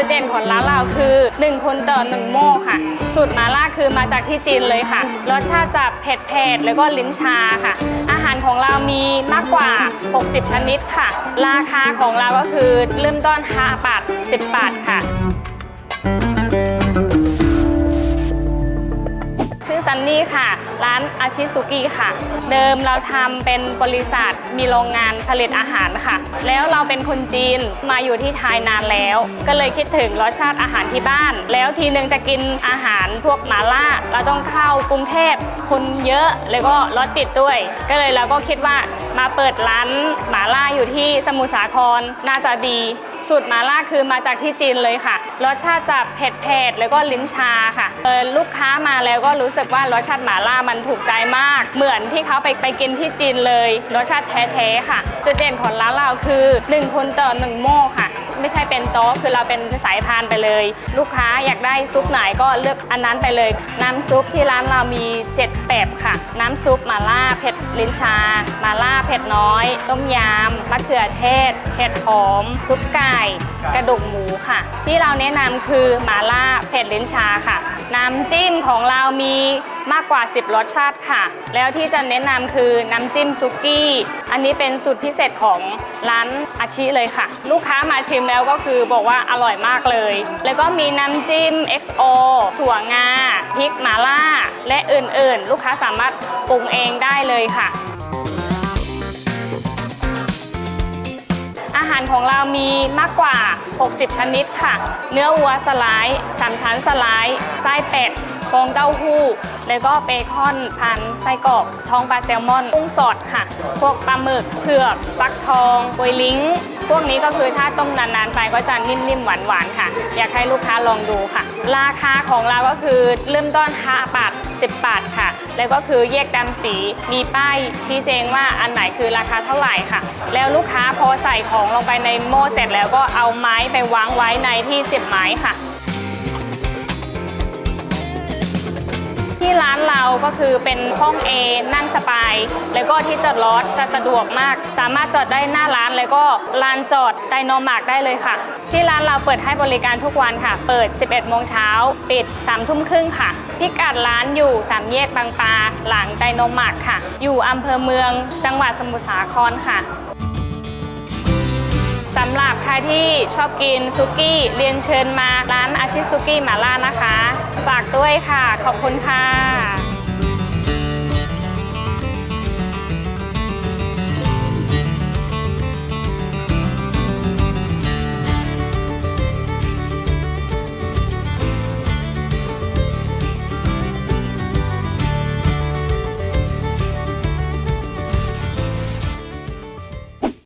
จุดเด่นของร้านเราคือ 1 คนต่อ 1 โม่ค่ะ สูตรมาล่าคือมาจากที่จีนเลยค่ะ รสชาติจะเผ็ดเผ็ดๆ แล้วก็ลิ้นชาค่ะ อาหารของเรามีมากกว่า 60 ชนิดค่ะ ราคาของเราก็คือเริ่มต้น5บาท10 บาทค่ะ นี่ค่ะ ร้านอาชิสุกิค่ะ เดิมเราทำเป็นบริษัทมีโรงงานผลิตอาหารค่ะ แล้วเราเป็นคนจีนมาอยู่ที่ไทยนานแล้ว ก็เลยคิดถึงรสชาติอาหารที่บ้าน แล้วทีนึงจะกินอาหารพวกหมาล่า เราต้องเข้ากรุงเทพคนเยอะแล้วก็รถติดด้วย ก็เลยเราก็คิดว่ามาเปิดร้านหมาล่าอยู่ที่สมุทรสาครน่าจะดี สูตรมาล่าคือมาจากที่จีนเลยค่ะ รสชาติจะเผ็ดเผ็ดๆแล้วก็ลิ้นชาค่ะเออลูกค้ามาแล้วก็รู้สึกว่ารสชาติหมาล่ามันถูกใจมาก เหมือนที่เขาไปไปกินที่จีนเลย รสชาติแท้ๆค่ะ จุดเด่นของร้านเราคือ 1 คนต่อ1หม่ค่ะไม่ใช่ เป็นโต๊ะคือเราเป็นสายพานไปเลย ลูกค้าอยากได้ซุปไหนก็เลือกอันนั้นไปเลย น้ำซุปที่ร้านเรามี 7 แบบค่ะ น้ำซุปมาล่าเผ็ดลิ้นชา มาล่าเผ็ดน้อย ต้มยำมะเขือเทศเผ็ดหอม ซุปไก่ กระดูกหมูค่ะ ที่เราแนะนำคือมาล่า เผ็ดลิ้นชาค่ะ น้ำจิ้มของเรามีมากกว่า 10 รสชาติค่ะ แล้วที่จะแนะนำคือน้ำจิ้มซุกี้ อันนี้เป็นสูตรพิเศษของร้านอาชิเลยค่ะ ลูกค้ามาชิมแล้วก็คือบอกว่าอร่อยมากเลย แล้วก็มีน้ำจิ้ม XO ถั่วงาพริกมาล่า และอื่นๆ ลูกค้าสามารถปรุงเองได้เลยค่ะารของเรามีมากกว่า 60 ชนิดค่ะ เนื้อวัวสไลด์สามชั้นสไลด์ไส้เป็ดโครงเต้าหู้ แล้วก็เบคอนพันไส้กรอกท้องปลาแซลมอนกุ้งสดค่ะ พวกปลาหมึกเผือกฟักทองปวยลิง พวกนี้ก็คือถ้าต้มนานๆไปก็จะนิ่มๆหวานๆค่ะ อยากให้ลูกค้าลองดูค่ะ ราคาของเราก็คือเริ่มต้น5บาท10 บาทค่ะ แล้วก็คือแยกดำสี มีป้ายชี้แจงว่าอันไหนคือราคาเท่าไหร่ค่ะ แล้วลูกค้าพอใส่ของลงไปในหม้อเสร็จแล้วก็เอาไม้ไปวางไว้ในที่เสียบไม้ค่ะ ก็คือเป็นห้อง A นั่งสบาย แล้วก็ที่จอดรถจะสะดวกมาก สามารถจอดได้หน้าร้านแล้วก็ลานจอดไดโนมาร์กได้เลยค่ะ ที่ร้านเราเปิดให้บริการทุกวันค่ะ เปิด 11 โมงเช้า ปิด 3 ทุ่มครึ่งค่ะ พิกัดร้านอยู่3แยกบางปลาหลังไดโนมาร์กค่ะ อยู่อำเภอเมือง จังหวัดสมุทรสาครค่ะสำหรับใครที่ชอบกินซุกี้เรียนเชิญมาร้านอาชิซุกี้หมาล่านะคะ ฝากด้วยค่ะ ขอบคุณค่ะ